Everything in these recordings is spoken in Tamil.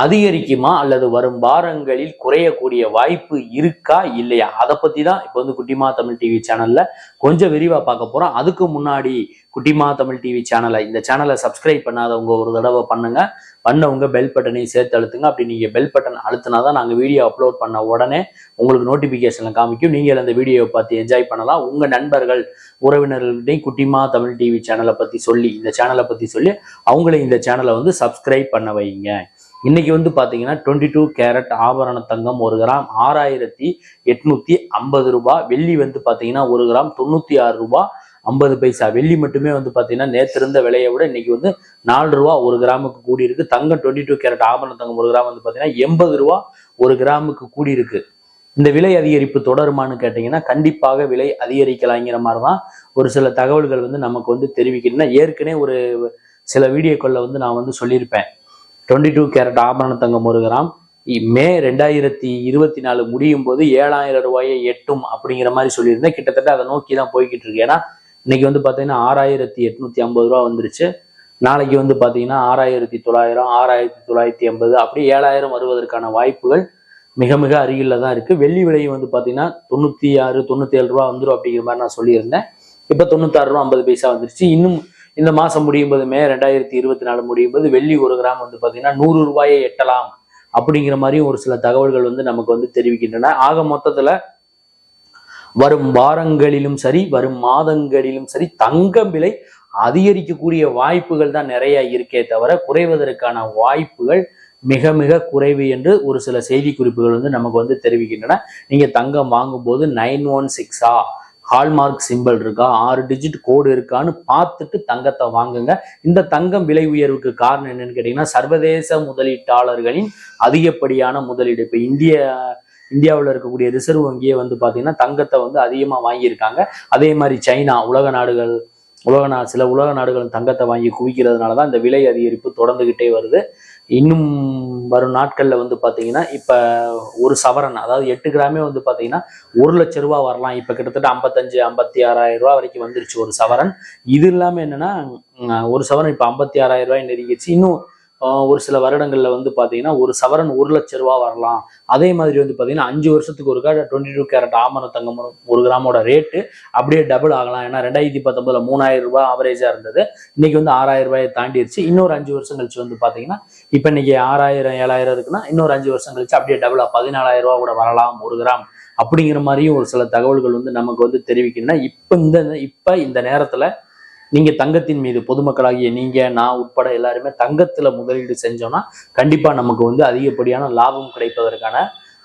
அதிகரிக்குமா அல்லது வரும் வாரங்களில் குறையக்கூடிய வாய்ப்பு இருக்கா இல்லையா? அதை பத்தி தான் இப்போ வந்து குட்டிமா தமிழ் டிவி சேனல்ல கொஞ்சம் விரிவா பார்க்க போறோம். அதுக்கு முன்னாடி குட்டிமா தமிழ் டிவி சேனலை இந்த சேனலை சப்ஸ்கிரைப் பண்ணாதவங்க ஒரு தடவை பண்ணுங்க. பண்ணவங்க பெல் பட்டனையும் சேர்த்து அழுத்துங்க. அப்படி நீங்க பெல் பட்டன் அழுத்தினா தான் நாங்கள் வீடியோ அப்லோட் பண்ண உடனே உங்களுக்கு நோட்டிபிகேஷன்ல காமிக்கும். நீங்கள் அந்த வீடியோவை பார்த்து என்ஜாய் பண்ணலாம். உங்க நண்பர்கள் உறவினர்கள்டையும் குட்டிமா தமிழ் டிவி சேனலை பத்தி சொல்லி இந்த சேனலை பத்தி சொல்லி அவங்களே இந்த சேனலை வந்து சப்ஸ்கிரைப் பண்ண வைங்க. இன்னைக்கு வந்து பாத்தீங்கன்னா டுவெண்ட்டி டூ கேரட் ஆபரண தங்கம் ஒரு கிராம் ஆறாயிரத்தி எட்நூத்தி ஐம்பது ரூபாய் வெள்ளி வந்து பாத்தீங்கன்னா ஒரு கிராம் தொண்ணூத்தி ஆறு ரூபாய் ஐம்பது பைசா. வெள்ளி மட்டுமே வந்து பாத்தீங்கன்னா நேற்று இருந்த விலையை விட இன்னைக்கு வந்து நாலு ரூபா ஒரு கிராமுக்கு கூடி இருக்கு. தங்கம் டுவெண்ட்டி டூ கேரட் ஆபரண தங்கம் ஒரு கிராம் வந்து பாத்தீங்கன்னா எண்பது ரூபா ஒரு கிராமுக்கு கூடி இருக்கு. இந்த விலை அதிகரிப்பு தொடருமான்னு கேட்டீங்கன்னா கண்டிப்பாக விலை அதிகரிக்கலாங்கிற மாதிரி தான் ஒரு சில தகவல்கள் வந்து நமக்கு வந்து தெரிவிக்கணும்னா ஏற்கனவே ஒரு சில வீடியோக்களில் வந்து நான் வந்து சொல்லியிருப்பேன். டுவெண்ட்டி டூ கேரட் ஆபரண தங்கம் ஒரு கிராம். இ- மே ரெண்டாயிரத்தி இருபத்தி நாலு முடியும் போது ஏழாயிரம் ரூபாயை எட்டும் அப்படிங்கிற மாதிரி சொல்லியிருந்தேன். கிட்டத்தட்ட அதை நோக்கி தான் போய்கிட்டு இருக்கு. ஏன்னா இன்னைக்கு வந்து பார்த்தீங்கன்னா ஆறாயிரத்தி எட்நூத்தி ஐம்பது ரூபா வந்துருச்சு. நாளைக்கு வந்து பார்த்தீங்கன்னா ஆறாயிரத்தி தொள்ளாயிரம் ஆறாயிரத்தி தொள்ளாயிரத்தி எண்பது அப்படி ஏழாயிரம் வருவதற்கான வாய்ப்புகள் மிக மிக அருகில தான் இருக்கு. வெள்ளி விலை வந்து பார்த்தீங்கன்னா தொண்ணூத்தி ஆறு தொண்ணூத்தி ஏழு ரூபா வந்துடும் அப்படிங்கிற மாதிரி நான் சொல்லியிருந்தேன். இப்போ தொண்ணூத்தாறு ரூபா ஐம்பது பைசா வந்துருச்சு. இன்னும் இந்த மாதம் முடியும் போது மே ரெண்டாயிரத்தி இருபத்தி நாலு முடியும் போது வெள்ளி ஒரு கிராம் வந்து பார்த்தீங்கன்னா நூறு ரூபாயை எட்டலாம் அப்படிங்கிற மாதிரியும் ஒரு சில தகவல்கள் வந்து நமக்கு வந்து தெரிவிக்கின்றன. ஆக மொத்தத்தில் வரும் வாரங்களிலும் சரி வரும் மாதங்களிலும் சரி தங்கம் விலை அதிகரிக்கக்கூடிய வாய்ப்புகள் தான் நிறைய இருக்கே தவிர குறைவதற்கான வாய்ப்புகள் மிக மிக குறைவு என்று ஒரு சில செய்தி குறிப்புகள் வந்து நமக்கு வந்து தெரிவிக்கின்றன. நீங்க தங்கம் வாங்கும்போது நைன் ஒன் சிக்ஸா ஹால்மார்க் சிம்பிள் இருக்கா ஆறு டிஜிட் கோடு இருக்கான்னு பார்த்துட்டு தங்கத்தை வாங்குங்க. இந்த தங்கம் விலை உயர்வுக்கு காரணம் என்னன்னு கேட்டீங்கன்னா சர்வதேச முதலீட்டாளர்களின் அதிகப்படியான முதலீடு. இப்போ இந்திய இந்தியாவில் இருக்கக்கூடிய ரிசர்வ் வங்கியே வந்து பார்த்தீங்கன்னா தங்கத்தை வந்து அதிகமாக வாங்கியிருக்காங்க. அதே மாதிரி சைனா உலக நாடுகள் உலக நா சில உலக நாடுகள் தங்கத்தை வாங்கி குவிக்கிறதுனால தான் இந்த விலை அதிகரிப்பு தொடர்ந்துகிட்டே வருது. இன்னும் வரும் நாட்களில் வந்து பார்த்தீங்கன்னா இப்போ ஒரு சவரன் அதாவது எட்டு கிராமே வந்து பார்த்தீங்கன்னா ஒரு லட்ச ரூபா வரலாம். இப்போ கிட்டத்தட்ட ஐம்பத்தஞ்சு ஐம்பத்தி ஆறாயிரம் ரூபா வரைக்கும் வந்துருச்சு ஒரு சவரன். இது இல்லாமல் என்னன்னா ஒரு சவரன் இப்போ ஐம்பத்தி ஆறாயிரம் ரூபாய் நெருங்கிடுச்சு இன்னும் ஒரு சில வருடங்களில் வந்து பார்த்தீங்கன்னா ஒரு சவரன் ஒரு லட்ச ரூபா வரலாம். அதே மாதிரி வந்து பார்த்தீங்கன்னா அஞ்சு வருஷத்துக்கு ஒருக்கா டுவெண்ட்டி டூ கேரட் ஆமர தங்கம் ஒரு- கிராமோட ரேட்டு அப்படியே டபுள் ஆகலாம். ஏன்னா ரெண்டாயிரத்தி பத்தொன்பதுல மூணாயிரம் ரூபாய் ஆவரேஜாக இருந்தது. இன்னைக்கு வந்து ஆறாயிரம் ரூபாயை தாண்டிடுச்சு. இன்னொரு அஞ்சு வருஷம் கழிச்சு வந்து பார்த்தீங்கன்னா இப்போ இன்னைக்கு ஆறாயிரம் ஏழாயிரம் இருக்குன்னா இன்னொரு அஞ்சு வருஷம் கழிச்சு அப்படியே டபுளாக பதினாலாயிரம் ரூபா கூட வரலாம் ஒரு கிராம். அப்படிங்கிற மாதிரியும் ஒரு சில தகவல்கள் வந்து நமக்கு வந்து தெரிவிக்கின்றன இப்போ இந்த இப்போ இந்த நேரத்தில் நீங்க தங்கத்தின் மீது பொதுமக்களாகிய நீங்க நான் உட்பட எல்லாருமே தங்கத்துல முதலீடு செஞ்சோம்னா கண்டிப்பா நமக்கு வந்து அதிகப்படியான லாபம் கிடைப்பதற்கான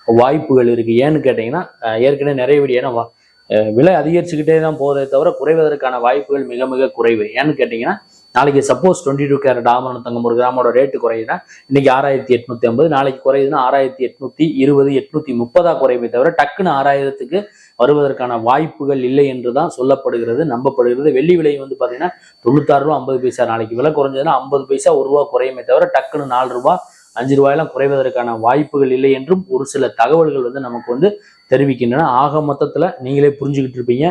வாய்ப்புகள் இருக்கு. ஏன்னு கேட்டீங்கன்னா ஏற்கனவே நிறைய ஏன்னா வா- அஹ் விலை அதிகரிச்சுக்கிட்டே தான் போதே தவிர குறைவதற்கான வாய்ப்புகள் மிக மிக குறைவு. ஏன்னு கேட்டீங்கன்னா நாளைக்கு சப்போஸ் டுவெண்ட்டி டூ கேரட் ஆமணம் தங்கம் ஒரு கிராமோட ரேட்டு குறையுதுன்னா இன்னைக்கு ஆறாயிரத்தி எட்நூத்தி ஐம்பது நாளைக்கு குறையுதுன்னா ஆறாயிரத்தி எட்நூத்தி இருபது எட்நூத்தி முப்பதா குறையுமே தவிர டக்குன்னு ஆறாயிரத்துக்கு வருவதற்கான வாய்ப்புகள் இல்லை என்று தான் சொல்லப்படுகிறது நம்பப்படுகிறது. வெள்ளி விலை வந்து பார்த்தீங்கன்னா தொண்ணூத்தாறு ரூபா ஐம்பது பைசா நாளைக்கு. விலை குறைஞ்சதுன்னா ஐம்பது பைசா ஒரு ரூபா குறையுமே தவிர டக்குன்னு நாலு ரூபா அஞ்சு ரூபாயெல்லாம் குறைவதற்கான வாய்ப்புகள் இல்லை என்றும் ஒரு சில தகவல்கள் வந்து நமக்கு வந்து தெரிவிக்கின்றன. ஆக மொத்தத்துல நீங்களே புரிஞ்சுக்கிட்டு இருப்பீங்க.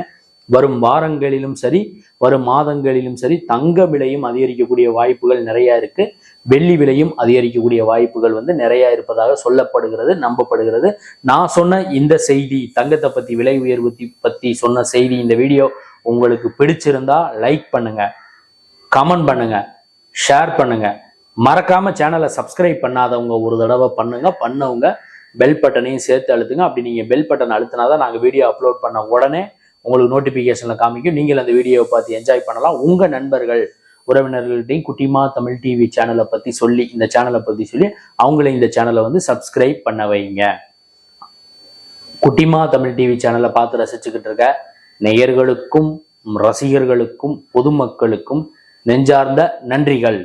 வரும் வாரங்களிலும் சரி வரும் மாதங்களிலும் சரி தங்க விலையும் அதிகரிக்கக்கூடிய வாய்ப்புகள் நிறைய இருக்கு. வெள்ளி விலையும் அதிகரிக்கக்கூடிய வாய்ப்புகள் வந்து நிறைய இருப்பதாக சொல்லப்படுகிறது நம்பப்படுகிறது. நான் சொன்ன இந்த செய்தி தங்கத்தை பத்தி விலை உயர்வு பத்தி சொன்ன செய்தி இந்த வீடியோ உங்களுக்கு பிடிச்சிருந்தா லைக் பண்ணுங்க கமெண்ட் பண்ணுங்க ஷேர் பண்ணுங்க. மறக்காம சேனலை சப்ஸ்கிரைப் பண்ணாதவங்க ஒரு தடவை பண்ணுங்க பண்ணவங்க பெல் பட்டனையும் சேர்த்து அழுத்துங்க. அப்படி நீங்க பெல் பட்டன் அழுத்தினாதான் நாங்கள் வீடியோ அப்லோட் பண்ண உடனே உங்களுக்கு நோட்டிஃபிகேஷனில் காமிக்கும். நீங்கள் அந்த வீடியோவை பார்த்து என்ஜாய் பண்ணலாம். உங்கள் நண்பர்கள் உறவினர்கள்ட்டையும் குட்டிமா தமிழ் டிவி சேனலை பற்றி சொல்லி இந்த சேனலை பற்றி சொல்லி அவங்கள இந்த சேனலை வந்து சப்ஸ்கிரைப் பண்ண வைங்க. குட்டிமா தமிழ் டிவி சேனலை பார்த்து ரசிச்சுக்கிட்டு இருக்க நேயர்களுக்கும் ரசிகர்களுக்கும் பொதுமக்களுக்கும் நெஞ்சார்ந்த நன்றிகள்.